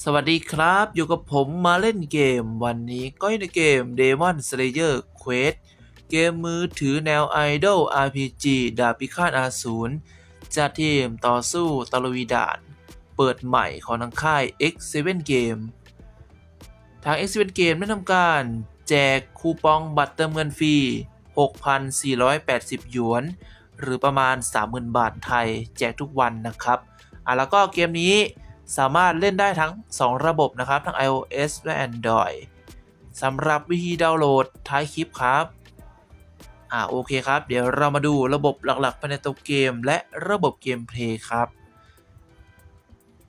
สวัสดีครับ อยู่กับผมมาเล่นเกม วันนี้ก็ในเกม Demon Slayer Quest เกมมือถือแนว Idol RPG ดาบพิฆาตอาสูรจัดทีมต่อสู้ตะลุยด่าน เปิดใหม่ของทางค่าย X7 Game ทาง X7 Game ได้ทำการแจกคูปองบัตรเติมเงินฟรี 6,480 หยวน หรือประมาณ 30,000 บาทไทย แจกทุกวันนะครับอะแล้วก็เกมนี้ สามารถเล่นได้ทั้ง 2 ระบบนะครับ ทั้ง iOS และ Android สำหรับวิธีดาวน์โหลดท้ายคลิปครับ อ่าโอเคครับ เดี๋ยวเรามาดูระบบหลักๆภายในตัวเกม และระบบเกมเพลย์ครับ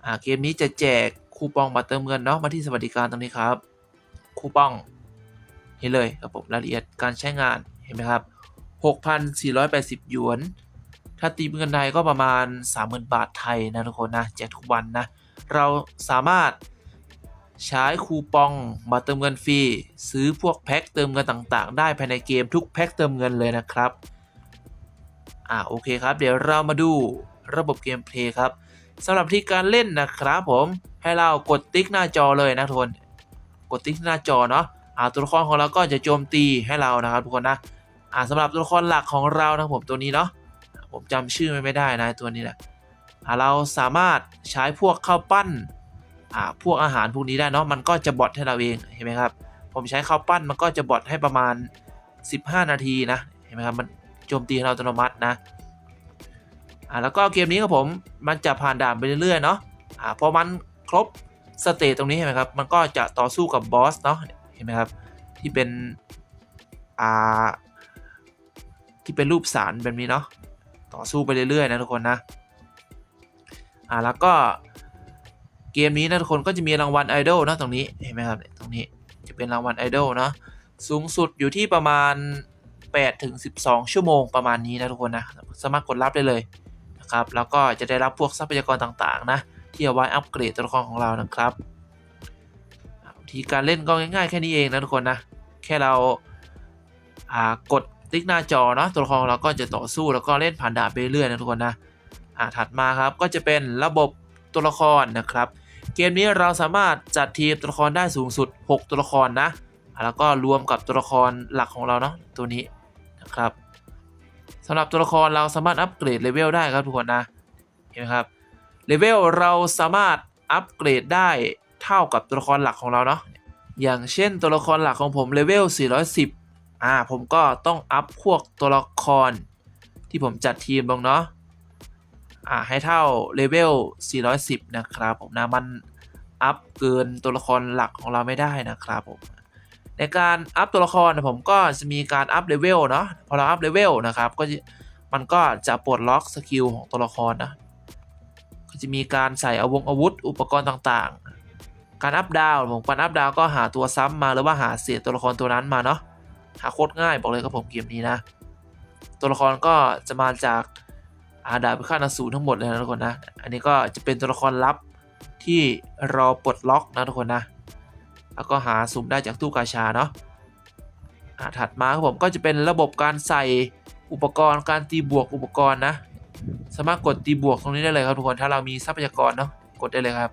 อ่าเกมนี้จะแจกคูปองบัตรเติมเงินเนาะมาที่สวัสดิการตรงนี้ครับ คูปองเห็นเลยรับผมรายละเอียดการใช้งานเห็นไหมครับ 6,480 หยวน ถ้าตีเป็นเงินไทยก็ประมาณ 30,000 บาทไทยนะทุกคนนะแจกทุกวันนะ เราสามารถใช้คูปองมาเติมเงินฟรีซื้อพวกแพ็คเติมเงินต่างๆ ได้ภายในเกมทุกแพ็คเติมเงินเลยนะครับ อ่าโอเคครับ เดี๋ยวเรามาดูระบบเกมเพลย์ครับสำหรับที่การเล่นนะครับผมให้เรากดติ๊กหน้าจอเลยนะทุกคนกดติ๊กหน้าจอเนาะอ่าตัวละครของเราก็จะโจมตีให้เรานะครับทุกคนนะอ่าสำหรับตัวละครหลักของเรานะครับผมตัวนี้เนาะผมจำชื่อไม่ได้นะตัวนี้แหละ เราสามารถใช้พวกข้าวปั้นพวกอาหารพวกนี้ได้เนาะมันก็จะบอทให้เราเองเห็นไหมครับ ผมใช้ข้าวปั้นมันก็จะบอทให้ประมาณ 15 นาทีนะเห็นไหมครับมันโจมตีเราอัตโนมัตินะอ่าแล้วก็เกมนี้ครับผมมันจะผ่านด่านไปเรื่อยๆเนาะอ่าพอมันครบสเตจตรงนี้เห็นไหมครับมันก็จะต่อสู้กับบอสเนาะเห็นไหมครับที่เป็นอ่าที่เป็นรูปสารแบบนี้เนาะต่อสู้ไปเรื่อยๆนะทุกคนนะ อ่าแล้วก็เกมนี้นะทุกคนก็จะมีรางวัลไอดอลนะตรงนี้เห็นไหมครับเนี่ยตรงนี้จะเป็นรางวัลไอดอลเนาะสูงสุดอยู่ที่ประมาณ8ถึง12 ชั่วโมงประมาณนี้นะทุกคนนะสามารถกดรับได้เลยนะครับแล้วก็จะได้รับพวกทรัพยากรต่างๆนะที่เอาไว้อัปเกรดตัวละครของเรานะครับวิธีการเล่นก็ง่ายๆแค่นี้เองนะทุกคนนะแค่เราากดติ๊กหน้าจอเนาะตัวละครเราก็จะต่อสู้แล้วก็เล่นผ่านดานไปเรื่อยนะทุกคนนะ อ่าถัดมาครับก็จะเป็นระบบตัวละครนะครับ เกมนี้เราสามารถจัดทีมตัวละครได้สูงสุด 6 ตัวละครนะ แล้วก็รวมกับตัวละครหลักของเราเนาะตัวนี้นะครับสำหรับตัวละครเราสามารถอัปเกรดเลเวลได้ครับทุกคนนะเห็นไหมครับเลเวลเราสามารถอัปเกรดได้เท่ากับตัวละครหลักของเราเนาะอย่างเช่นตัวละครหลักของผมเลเวล 410 อ่าผมก็ต้องอัพพวกตัวละครที่ผมจัดทีมลงเนาะ อ่าให้เท่าเลเวล 410 นะครับผมนะมันอัพเกินตัวละครหลักของเราไม่ได้นะครับผมในการอัพตัวละครนะผมก็จะมีการอัพเลเวลเนาะพอเราอัพเลเวลนะครับก็มันก็จะปลดล็อกสกิลของตัวละครนะก็จะมีการใส่อาวงอาวุธ อุปกรณ์ต่างๆ การอัพดาวผมการอัพดาวก็หาตัวซ้ำมาหรือว่าหาเศษตัวละครตัวนั้นมาเนาะหาโคตรง่ายบอกเลยครับผมเกมนี้นะ ตัวละครก็จะมาจาก อาดาบพิฆาตอสูรทั้งหมดเลยนะทุกคนนะ อันนี้ก็จะเป็นตัวละครลับที่รอปลดล็อกนะทุกคนนะ แล้วก็หาสุ่มได้จากตู้กาชาเนาะถัดมาครับผมก็จะเป็นระบบการใส่อุปกรณ์การตีบวกอุปกรณ์นะ สามารถกดตีบวกตรงนี้ได้เลยครับทุกคน ถ้าเรามีทรัพยากรเนาะ กดได้เลยครับ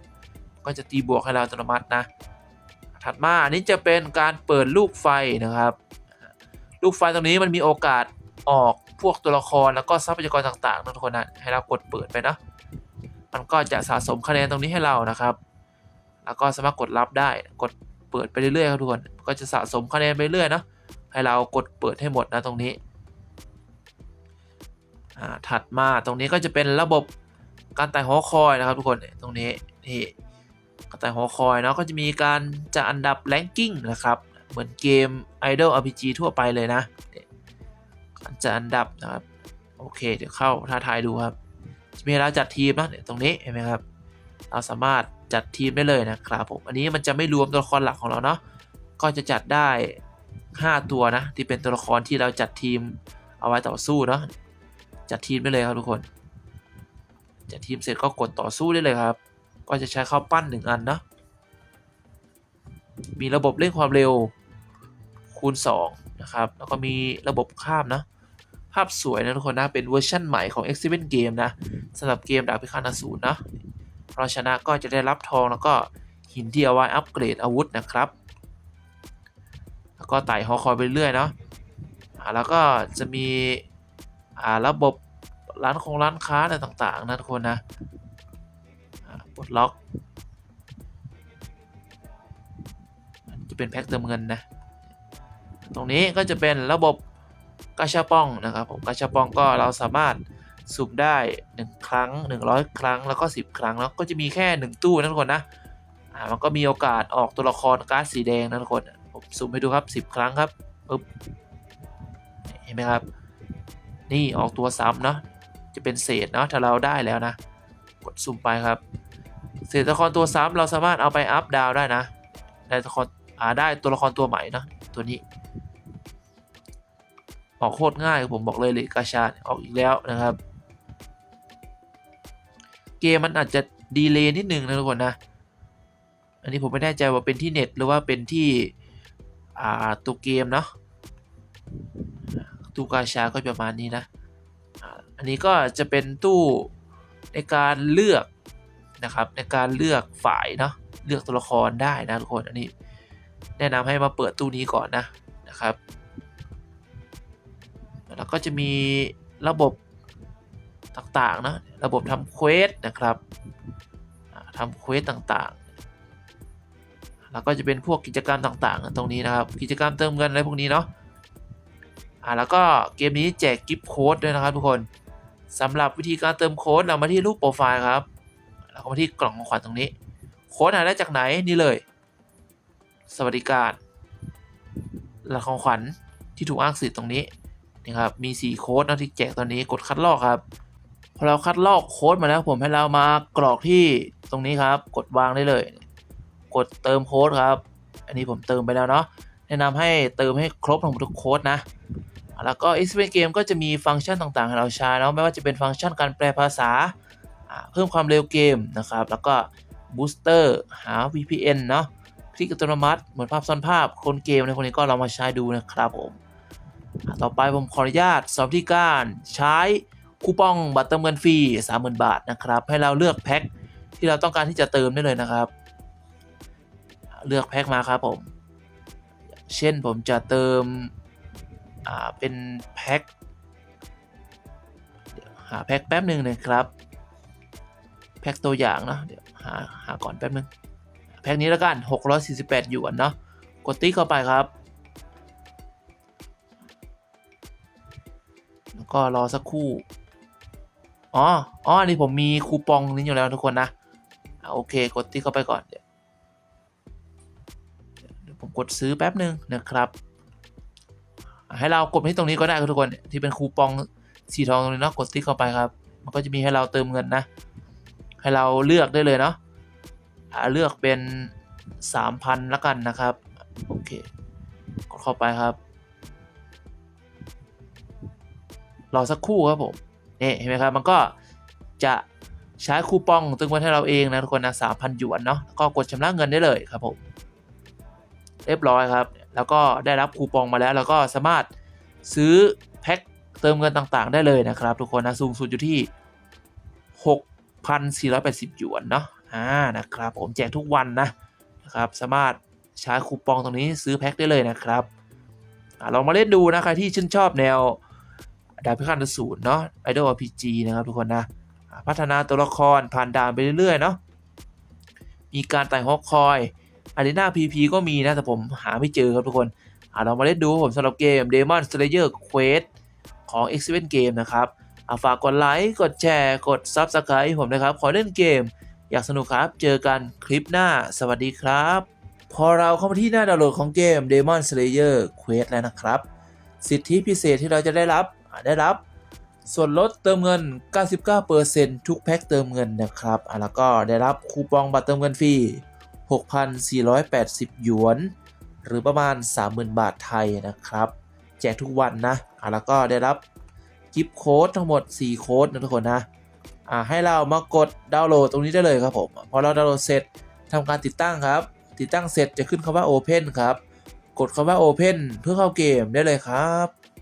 ก็จะตีบวกให้เราอัตโนมัตินะ ถัดมาอันนี้จะเป็นการเปิดลูกไฟนะครับ ลูกไฟตรงนี้มันมีโอกาสออก พวกตัวละครแล้วก็ทรัพยากรต่างๆนะทุกคนนะให้เรากดเปิดไปนะมันก็จะสะสมคะแนนตรงนี้ให้เรานะครับ แล้วก็สามารถกดรับได้กดเปิดไปเรื่อยๆครับทุกคนก็จะสะสมคะแนนไปเรื่อยนะให้เรากดเปิดให้หมดนะตรงนี้ถัดมาตรงนี้ก็จะเป็นระบบการไต่หอคอยนะครับทุกคนตรงนี้นี่การไต่หอคอยเนาะก็จะมีการจัดอันดับแรงกิ้งนะครับ เหมือนเกม Idol RPG ทั่วไปเลยนะเจัดอันดับนะครับ โอเค เดี๋ยวเข้าท้าทายดูครับ จะมีเราจัดทีมนะเนี่ยตรงนี้เห็นไหมครับ เราสามารถจัดทีมได้เลยนะครับผม อันนี้มันจะไม่รวมตัวละครหลักของเราเนาะ ก็จะจัดได้ 5 ตัวนะ ที่เป็นตัวละครที่เราจัดทีมเอาไว้ต่อสู้เนาะ จัดทีมได้เลยครับทุกคน จัดทีมเสร็จก็กดต่อสู้ได้เลยครับ ก็จะใช้ข้าวปั้นหนึ่งอันเนาะ มีระบบเร่งความเร็วคูณ 2 นะครับ แล้วก็มีระบบข้ามนะภาพสวยนะทุกคนนะ เป็นเวอร์ชั่นใหม่ของ x 7 Game นะสำหรับเกมดาบพิฆาตอสูรนะเราชนะก็จะได้รับทองแล้วก็หินที่เอาไว้อัปเกรดอาวุธนะครับ แล้วก็ไต่หอคอยไปเรื่อยเนาะแล้วก็จะมีระบบร้านของร้านค้าอะไรต่างๆนะทุกคนนะปลดล็อกจะเป็นแพ็คเติมเงินนะ ตรงนี้ก็จะเป็นระบบกาชาปองนะครับผมกาชาปองก็เราสามารถสุ่มได้ 1 ครั้ง 100 ครั้งแล้วก็ 10 ครั้งแล้วก็จะมีแค่ 1 ตู้นะทุกคนนะอ่ามันก็มีโอกาสออกตัวละครการ์ดสีแดงนะทุกคนผมสุ่มให้ดูครับ 10 ครั้งครับปึ๊บเห็นไหมครับ นี่ออกตัวซ้ำเนาะจะเป็นเศษเนาะถ้าเราได้แล้วนะ กดสุ่มไปครับ เศษตัวละครตัวซ้ำเราสามารถเอาไปอัพดาวได้นะได้ตัวละครอ่าได้ตัวละครตัวใหม่เนาะตัวนี้ ออกโคตรง่ายผมบอกเลยเลยกาชาออกอีกแล้วนะครับ เกมมันอาจจะดีเลย์นิดนึงนะทุกคนนะ อันนี้ผมไม่แน่ใจว่าเป็นที่เน็ตหรือว่าเป็นที่ตัวเกมเนาะตู้กาชาก็ประมาณนี้นะ อันนี้ก็จะเป็นตู้ในการเลือกนะครับในการเลือกฝ่ายเนาะเลือกตัวละครได้นะทุกคนอันนี้ แนะนำให้มาเปิดตู้นี้ก่อนนะนะครับ แล้วก็จะมีระบบต่างๆนะระบบทำเควสนะครับทำเควสต่างๆ แล้วก็จะเป็นพวกกิจกรรมต่างๆ ตรงนี้นะครับ กิจกรรมเติมเงินอะไรพวกนี้เนาะอ่าแล้วก็เกมนี้แจกกิฟต์โค้ดด้วยนะครับทุกคนสำหรับวิธีการเติมโค้ดเรามาที่รูปโปรไฟล์ครับแล้วก็มาที่กล่องของขวัญตรงนี้ โค้ดหาได้จากไหนนี่เลย สวัสดิการหลักของขวัญที่ถูกอ้างสิทธิ์ตรงนี้ นี่ครับมี 4 โค้ดนะที่แจกตอนนี้กดคัดลอกครับ พอเราคัดลอกโค้ดมาแล้วผมให้เรามากรอกที่ตรงนี้ครับ กดวางได้เลย กดเติมโค้ดครับ อันนี้ผมเติมไปแล้วเนาะแนะนำให้เติมให้ครบทั้งหมดทุกโค้ดนะ แล้วก็ x p เกมก็จะมีฟังก์ชันต่างๆ ให้เราใช้เนาะไม่ว่าจะเป็นฟังก์ชันการแปลภาษา เพิ่มความเร็วเกมนะครับ แล้วก็บูสเตอร์หา VPN เนาะคลิกอัตโนมัติ เหมือนภาพซ้อนภาพ คนเกมในคนนี้ก็ลองมาใช้ดูนะครับผม ต่อไปผมขออนุญาตสอบที่การใช้คูปองบัตรเติมเงินฟรี 30,000 บาทนะครับ ให้เราเลือกแพ็คที่เราต้องการที่จะเติมได้เลยนะครับ เลือกแพ็คมาครับผม เช่นผมจะเติมเป็นแพ็คหาแพ็คแป๊บหนึ่งนะครับ แพ็คตัวอย่างเนาะเดี๋ยวหาหาก่อนแป๊บหนึง แพ็คนี้แล้วกัน 648หยวนเนาะกดติ๊กเข้าไปครับ ก็รอสักครู่ อ๋อ อ๋อนนี้ผมมีคูปองนี้อยู่แล้วทุกคนนะโอเค กดติ๊กเข้าไปก่อนเดี๋ยวผมกดซื้อแป๊บหนึ่งนะครับ ให้เรากดที่ตรงนี้ก็ได้ครับทุกคนที่เป็นคูปองสีทองตรงนี้เนาะกดติ๊กเข้าไปครับ มันก็จะมีให้เราเติมเงินนะ ให้เราเลือกได้เลยเนาะอ่าเลือกเป็น 3,000ละกันนะครับ โอเค กดเข้าไปครับ รอสักครู่ครับผมเนี่เห็นไหมครับ มันก็จะใช้คูปองตึงไว้ให้เราเองนะทุกคนนะสามพันหยวนเนาะก็กดชำระเงินได้เลยครับผมเรียบร้อยครับ แล้วก็ได้รับคูปองมาแล้ว แล้วก็สามารถซื้อแพ็คเติมเงินต่างๆ ได้เลยนะครับ ทุกคนนะสูงสุดอยู่ที่ 6,480 หยวนเนาะอ่านะครับผมแจกทุกวันนะนะครับสามารถใช้คูปองตรงนี้ซื้อแพ็คได้เลยนะครับอลองมาเล่นดูนะใครที่ชื่นชอบแนว ดาบพิฆาตอสูรเนาะ Idol RPG นะครับทุกคนนะพัฒนาตัวละครผ่านด่านไปเรื่อยๆเนาะมีการไต่ฮอกคอยอารีนา PP ก็มีนะแต่ผมหาไม่เจอครับทุกคนเรามาเล่นดูครับผมสำหรับเกม Demon Slayer Quest ของ x 7 Game นะครับฝากกดไลค์กดแชร์ กด Subscribe ผมนะครับ ขอเล่นเกม อยากสนุกครับ เจอกันคลิปหน้า สวัสดีครับ พอเราเข้ามาที่หน้าดาวน์โหลดของเกม Demon Slayer Quest แล้วนะครับ สิทธิพิเศษที่เราจะได้รับ ได้รับส่วนลดเติมเงิน 99%ทุกแพ็คเติมเงินนะครับ แล้วก็ได้รับคูปองบัตรเติมเงินฟรี 6,480 หยวน หรือประมาณ 30,000 บาทไทยนะครับ แจกทุกวันนะ แล้วก็ได้รับกิฟต์โค้ดทั้งหมด 4 โค้ดนะทุกคนนะ อะให้เรามากดดาวน์โหลดตรงนี้ได้เลยครับผม พอเราดาวน์โหลดเสร็จทำการติดตั้งครับ ติดตั้งเสร็จจะขึ้นคำว่า Open ครับ กดคำว่า Open เพื่อเข้าเกมได้เลยครับ